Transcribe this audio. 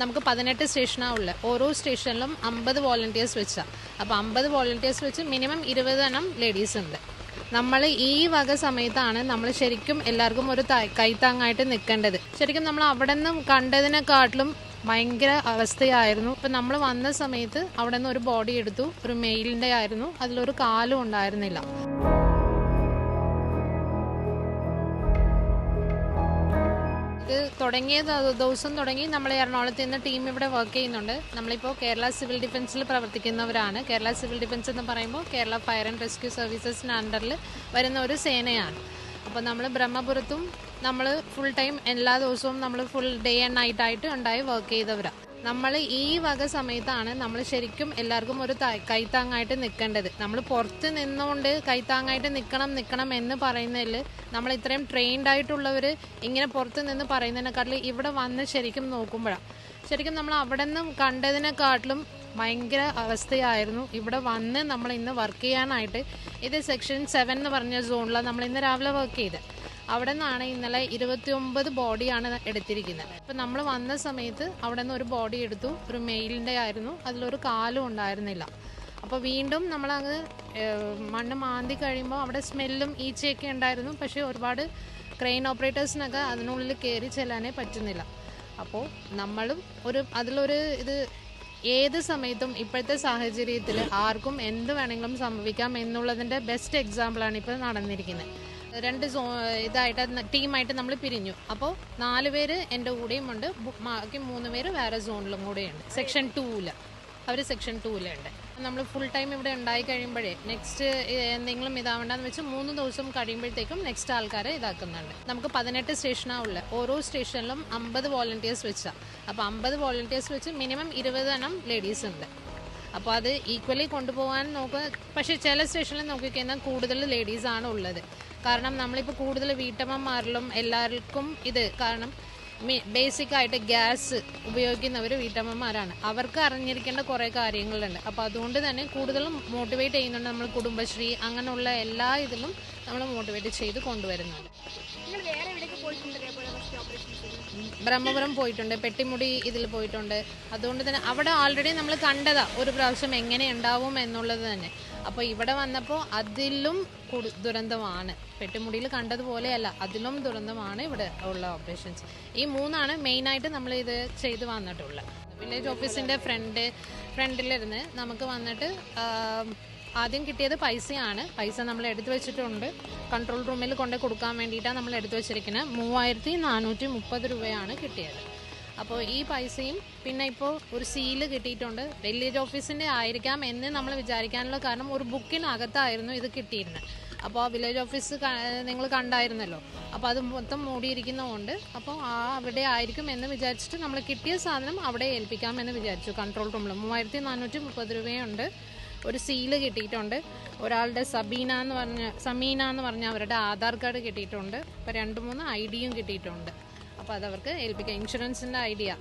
നമുക്ക് പതിനെട്ട് സ്റ്റേഷനാണ് ഉള്ളത് ഓരോ സ്റ്റേഷനിലും അമ്പത് വോളണ്ടിയേഴ്സ് വെച്ചാണ് അപ്പോൾ അമ്പത് വോളണ്ടിയേഴ്സ് വെച്ച് മിനിമം ഇരുപതെണ്ണം ലേഡീസ് ഉണ്ട്. നമ്മൾ ഈ വക സമയത്താണ് നമ്മൾ ശരിക്കും എല്ലാവർക്കും ഒരു കൈത്താങ്ങായിട്ട് നിൽക്കേണ്ടത് ശരിക്കും നമ്മൾ അവിടെ നിന്ന് കണ്ടതിനെക്കാട്ടിലും ഭയങ്കര അവസ്ഥയായിരുന്നു. ഇപ്പം നമ്മൾ വന്ന സമയത്ത് അവിടെ നിന്ന് ഒരു ബോഡി എടുത്തു ഒരു മെയിലിന്റെ ആയിരുന്നു. അതിലൊരു കാലും ഉണ്ടായിരുന്നില്ല. ഇത് തുടങ്ങിയ ദിവസം തുടങ്ങി നമ്മൾ എറണാകുളത്ത് നിന്ന് ടീം ഇവിടെ വർക്ക് ചെയ്യുന്നുണ്ട്. നമ്മളിപ്പോൾ കേരള സിവിൽ ഡിഫൻസിൽ പ്രവർത്തിക്കുന്നവരാണ്. കേരള സിവിൽ ഡിഫൻസ് എന്ന് പറയുമ്പോൾ കേരള ഫയർ ആൻഡ് റെസ്ക്യൂ സർവീസസിന് അണ്ടറിൽ വരുന്ന ഒരു സേനയാണ്. അപ്പോൾ നമ്മൾ ബ്രഹ്മപുരത്തും നമ്മൾ ഫുൾ ടൈം എല്ലാ ദിവസവും നമ്മൾ ഫുൾ ഡേ ആൻഡ് നൈറ്റ് ആയിട്ട് ഉണ്ടായി വർക്ക് ചെയ്തവരാണ് നമ്മൾ ഈ വക സമയത്താണ് നമ്മൾ ശരിക്കും എല്ലാവർക്കും ഒരു കൈത്താങ്ങായിട്ട് നിൽക്കേണ്ടത്. നമ്മൾ പുറത്ത് നിന്നുകൊണ്ട് കൈത്താങ്ങായിട്ട് നിൽക്കണം നിൽക്കണം എന്ന് പറയുന്നതിൽ നമ്മൾ ഇത്രയും ട്രെയിൻഡ് ആയിട്ടുള്ളവർ ഇങ്ങനെ പുറത്ത് നിന്ന് പറയുന്നതിനെക്കാട്ടിൽ ഇവിടെ വന്ന് ശരിക്കും നോക്കുമ്പോഴാണ് ശരിക്കും നമ്മൾ അവിടെ നിന്ന് കണ്ടതിനെക്കാട്ടിലും ഭയങ്കര അവസ്ഥയായിരുന്നു. ഇവിടെ വന്ന് നമ്മൾ ഇന്ന് വർക്ക് ചെയ്യാനായിട്ട് ഇത് സെക്ഷൻ സെവൻ എന്ന് പറഞ്ഞ സോണിലാണ് നമ്മൾ ഇന്ന് രാവിലെ വർക്ക് ചെയ്തത് അവിടെ നിന്നാണ് ഇന്നലെ ഇരുപത്തി ഒമ്പത് ബോഡിയാണ് എടുത്തിരിക്കുന്നത്. അപ്പം നമ്മൾ വന്ന സമയത്ത് അവിടെ നിന്ന് ഒരു ബോഡി എടുത്തു ഒരു മെയിലിന്റെ ആയിരുന്നു അതിലൊരു കാലും ഉണ്ടായിരുന്നില്ല. അപ്പോൾ വീണ്ടും നമ്മളങ്ങ് മണ്ണ് മാന്തി കഴിയുമ്പോൾ അവിടെ സ്മെല്ലും ഈച്ചയൊക്കെ ഉണ്ടായിരുന്നു പക്ഷേ ഒരുപാട് ക്രെയിൻ ഓപ്പറേറ്റേഴ്സിനൊക്കെ അതിനുള്ളിൽ കയറി ചെല്ലാനേ പറ്റുന്നില്ല. അപ്പോൾ നമ്മളും ഒരു അതിലൊരു ഇത് ഏത് സമയത്തും ഇപ്പോഴത്തെ സാഹചര്യത്തിൽ ആർക്കും എന്ത് വേണമെങ്കിലും സംഭവിക്കാം എന്നുള്ളതിന്റെ ബെസ്റ്റ് എക്സാമ്പിളാണ് ഇപ്പോൾ നടന്നിരിക്കുന്നത്. രണ്ട് സോ ഇതായിട്ട് ടീമായിട്ട് നമ്മൾ പിരിഞ്ഞു. അപ്പോൾ നാല് പേര് എന്റെ കൂടെയും ഉണ്ട്. ബാക്കി മൂന്ന് പേര് വേറെ സോണിലും കൂടെയുണ്ട്. സെക്ഷൻ ടൂവിൽ അവർ സെക്ഷൻ ടൂവിലുണ്ട് നമ്മൾ ഫുൾ ടൈം ഇവിടെ ഉണ്ടായി കഴിയുമ്പോഴേ നെക്സ്റ്റ് എന്തെങ്കിലും ഇതാവണ്ടെന്ന് വെച്ച് മൂന്ന് ദിവസം കഴിയുമ്പോഴത്തേക്കും നെക്സ്റ്റ് ആൾക്കാരെ ഇതാക്കുന്നുണ്ട്. നമുക്ക് പതിനെട്ട് സ്റ്റേഷനാണ് ഉള്ളത് ഓരോ സ്റ്റേഷനിലും അമ്പത് വോളണ്ടിയേഴ്സ് വെച്ചാണ് അപ്പോൾ അമ്പത് വോളണ്ടിയേഴ്സ് വെച്ച് മിനിമം ഇരുപത് എണ്ണം ലേഡീസ് ഉണ്ട്. അപ്പോൾ അത് ഈക്വലി കൊണ്ടുപോകാൻ നോക്കുക പക്ഷേ ചില സ്റ്റേഷനിൽ നോക്കിക്കഴിഞ്ഞാൽ കൂടുതൽ ലേഡീസാണ് ഉള്ളത്. കാരണം നമ്മളിപ്പോൾ കൂടുതൽ വീട്ടമ്മമാരിലും എല്ലാവർക്കും ഇത് കാരണം ബേസിക് ആയിട്ട് ഗ്യാസ് ഉപയോഗിക്കുന്നവർ വീട്ടമ്മമാരാണ്. അവർക്ക് അറിഞ്ഞിരിക്കേണ്ട കുറേ കാര്യങ്ങളുണ്ട്. അപ്പോൾ അതുകൊണ്ട് തന്നെ കൂടുതലും മോട്ടിവേറ്റ് ചെയ്യുന്നുണ്ട് നമ്മൾ കുടുംബശ്രീ അങ്ങനെയുള്ള എല്ലാ ഇതിലും നമ്മൾ മോട്ടിവേറ്റ് ചെയ്ത് കൊണ്ടുവരുന്നുണ്ട്. ബ്രഹ്മപുരം പോയിട്ടുണ്ട് പെട്ടിമുടി ഇതിൽ പോയിട്ടുണ്ട്. അതുകൊണ്ട് തന്നെ അവിടെ ഓൾറെഡി നമ്മൾ കണ്ടതാ ഒരു പ്രാവശ്യം എങ്ങനെ ഉണ്ടാവും എന്നുള്ളത് തന്നെ. അപ്പോൾ ഇവിടെ വന്നപ്പോൾ അതിലും ദുരന്തമാണ്. പെട്ടിമുടിയിൽ കണ്ടതുപോലെയല്ല അതിലും ദുരന്തമാണ് ഇവിടെ ഉള്ള ഓപ്പറേഷൻസ് ഈ മൂന്നാണ് മെയിനായിട്ട് നമ്മൾ ഇത് ചെയ്ത് വന്നിട്ടുള്ളത്. വില്ലേജ് ഓഫീസിന്റെ ഫ്രണ്ട് ഫ്രണ്ടിലിരുന്ന് നമുക്ക് വന്നിട്ട് ആദ്യം കിട്ടിയത് പൈസയാണ്. പൈസ നമ്മൾ എടുത്തു വെച്ചിട്ടുണ്ട്. കൺട്രോൾ റൂമിൽ കൊണ്ട് കൊടുക്കാൻ വേണ്ടിയിട്ടാണ് നമ്മൾ എടുത്തു വെച്ചിരിക്കുന്നത് മൂവായിരത്തി നാനൂറ്റി മുപ്പത് രൂപയാണ് കിട്ടിയത്. അപ്പോൾ ഈ പൈസയും പിന്നെ ഇപ്പോൾ ഒരു സീൽ കിട്ടിയിട്ടുണ്ട്. വില്ലേജ് ഓഫീസിന്റെ ആയിരിക്കാം എന്ന് നമ്മൾ വിചാരിക്കാനുള്ള കാരണം ഒരു ബുക്കിനകത്തായിരുന്നു ഇത് കിട്ടിയിരുന്നത് അപ്പോൾ ആ വില്ലേജ് ഓഫീസ് നിങ്ങൾ കണ്ടായിരുന്നല്ലോ. അപ്പോൾ അത് മൊത്തം മൂടിയിരിക്കുന്നതുകൊണ്ട് അപ്പോൾ ആ അവിടെ ആയിരിക്കും എന്ന് വിചാരിച്ചിട്ട് നമ്മൾ കിട്ടിയ സാധനം അവിടെ ഏൽപ്പിക്കാമെന്ന് വിചാരിച്ചു കൺട്രോൾ റൂമിൽ മൂവായിരത്തി നാനൂറ്റി മുപ്പത് രൂപയുണ്ട്. ഒരു സീൽ കിട്ടിയിട്ടുണ്ട്. ഒരാളുടെ സബീന എന്ന് പറഞ്ഞ സമീന എന്ന് പറഞ്ഞ അവരുടെ ആധാർ കാർഡ് കിട്ടിയിട്ടുണ്ട്. അപ്പോൾ രണ്ട് മൂന്ന് ഐ ഡിയും കിട്ടിയിട്ടുണ്ട്. അപ്പോൾ അതവർക്ക് ഏൽപ്പിക്കാം. ഇൻഷുറൻസിന്റെ ഐഡിയ.